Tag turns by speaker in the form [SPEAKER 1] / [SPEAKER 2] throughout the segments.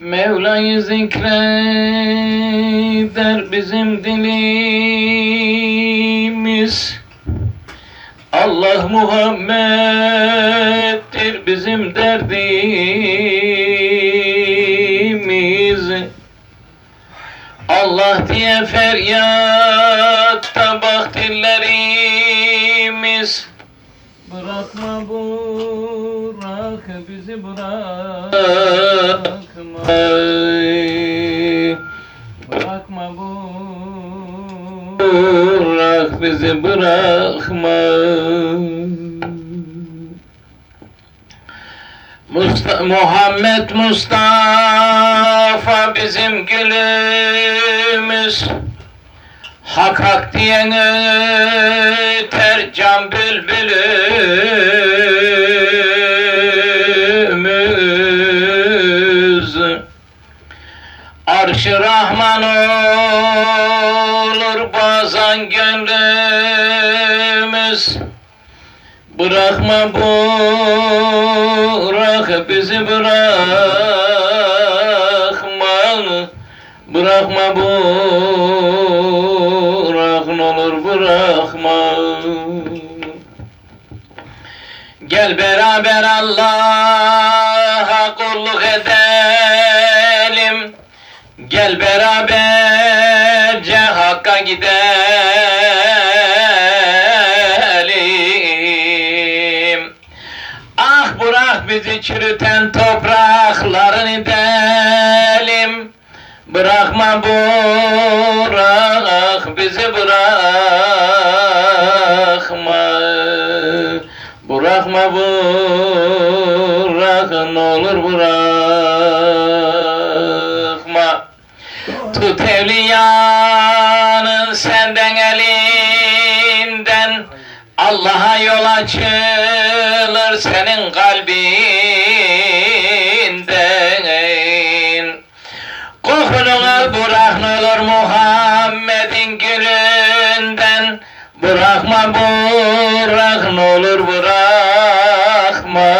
[SPEAKER 1] Mevla'yı zikreder bizim dilimiz. Allah Muhammed'dir bizim derdimiz. Allah diye feryatta bak dillerimiz. Bırakma bırak bizi bırakma Bırakma bırak bizi bırakma. Musta Muhammed Mustafa bizim gülümüz. Hak hak diyen öter can bülbülümüz Arş-ı Rahman olur bazen gönlümüz. Bırakma bırak bizi bırakma Bırakma bırak olur bırakma Gel beraber Allah'a Gel beraberce Hakk'a gidelim. Ah bırak bizi çürüten topraklarını delim Bırakma bırak bizi bırakma. Bırakma bırak ne olur bırakma Tut evliyanın senden elinden. Allah'a yol açılır senin kalbinden. Kokunu al bırak ne olur Muhammed'in gülünden. Bırakma bırak ne olur bırakma.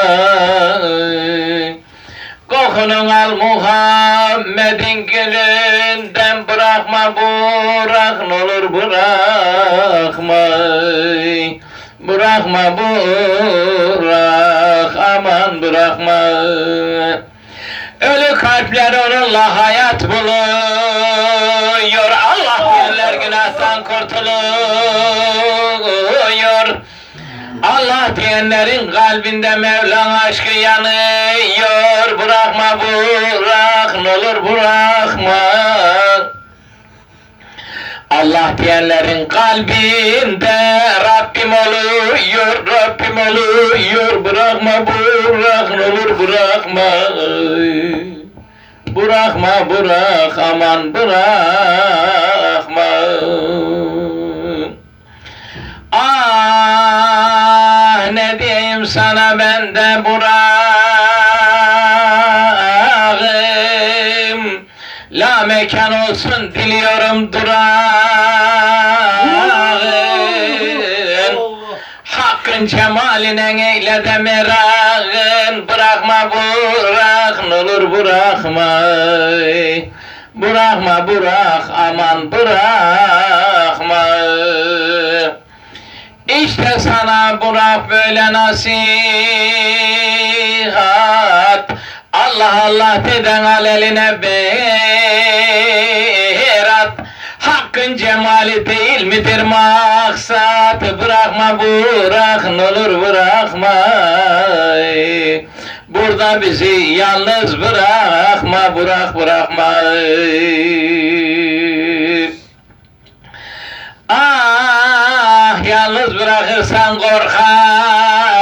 [SPEAKER 1] Kokunu al Muhammed'in gülünden Bırakma bırak ne olur bırakma Bırakma bırak aman bırakma Ölü kalpler onunla hayat buluyor. Allah birler günahtan kurtuluyor. Allah diyenlerin kalbinde Mevlam aşkı yanıyor. Bırakma bırak ne olur bırakma Allah diyenlerin kalbinde. Rabbim oluyor, Rabbim oluyor. Bırakma bırak olur bırakma. Bırakma bırak aman bırakma. Ah ne diyeyim sana ben de bırakım La mekan olsun diliyorum durağım Hakkın cemaline eyle de merakın Bırakma bırak olur bırakma Bırakma bırak aman bırakma İşte sana bırak böyle nasihat. Allah Allah deden al eline berat Hakkın cemali değil midir maksat? Bırakma bırak ne olur bırakma. Burada bizi yalnız bırakma bırak bırakma. Ah yalnız bırakırsan korkarım.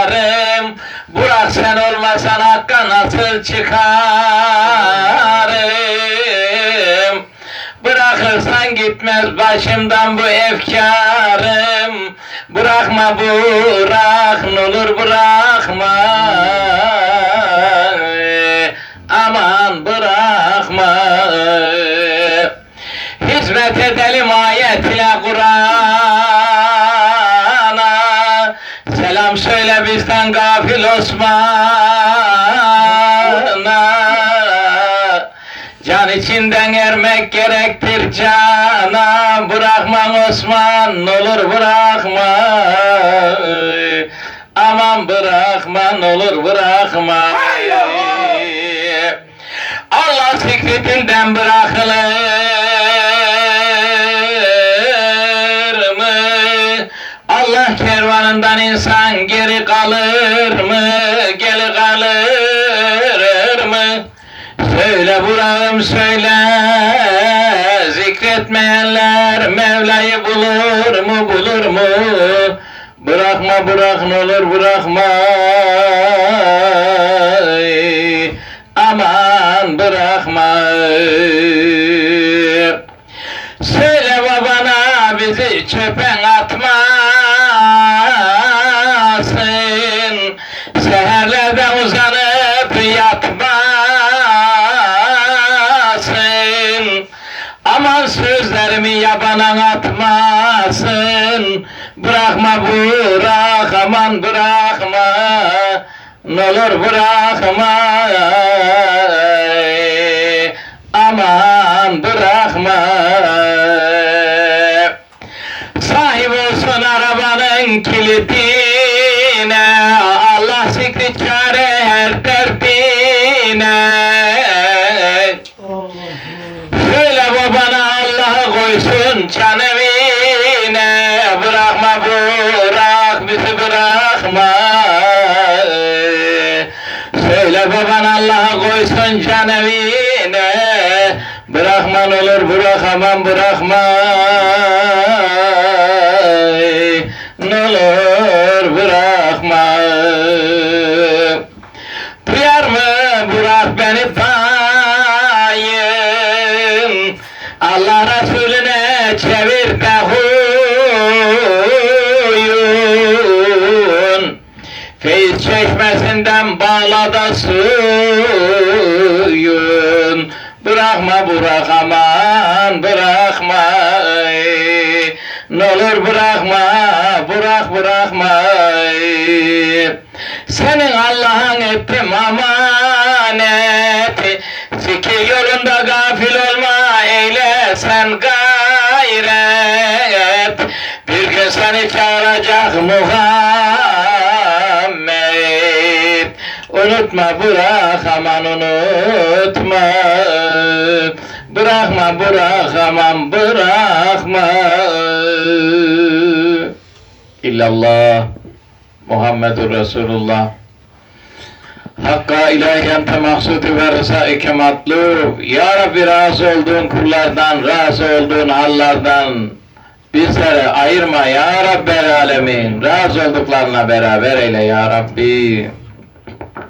[SPEAKER 1] Bırak sen olmasan hakka nasıl çıkarım Bırakırsan gitmez başımdan bu efkarım. Bırakma bırak ne olur bırakma. Aman bırakma. Hizmet edelim ayet Kur'an'a. Selam söyle bizden gafil Osman'a içinden ermek gerektir cana Bırakma Osman olur bırakma Aman bırakma olur bırakma Allah zikretinden bırakılır mı? Allah kervanından insan geri kalır mı? Geri kalır buram söyle Zikretmeyenler Mevla'yı bulur mu bulur mu? Bırakma bırak ne olur bırakma Aman bırakma Söyle babana bizi çöpen atmasın Bırakma bırak aman bırakma. Ne olur bırakma. Aman bırakma. Sahip olsun arabanın kilidine. Allah zikri çare her derdine Söyle baban Allah koysun can evine Bırakman olur bırakamam bırakma Feyiz çeşmesinden bağla da suyun Bırakma bırak aman bırakma Ne olur bırakma bırak bırakma Senin Allah'ın ettim amaneti. Zikir yolunda Unutma bırak aman unutma Bırakma bırak aman bırakma İllallah Muhammedur Resulullah Hakka ilahi ente mahsudu ve rızaike matlub Ya Rabbi razı olduğun kullardan, razı olduğun hallardan bizleri ayırma ya Rabbel alemin. Razı olduklarına beraber eyle ya Rabbi.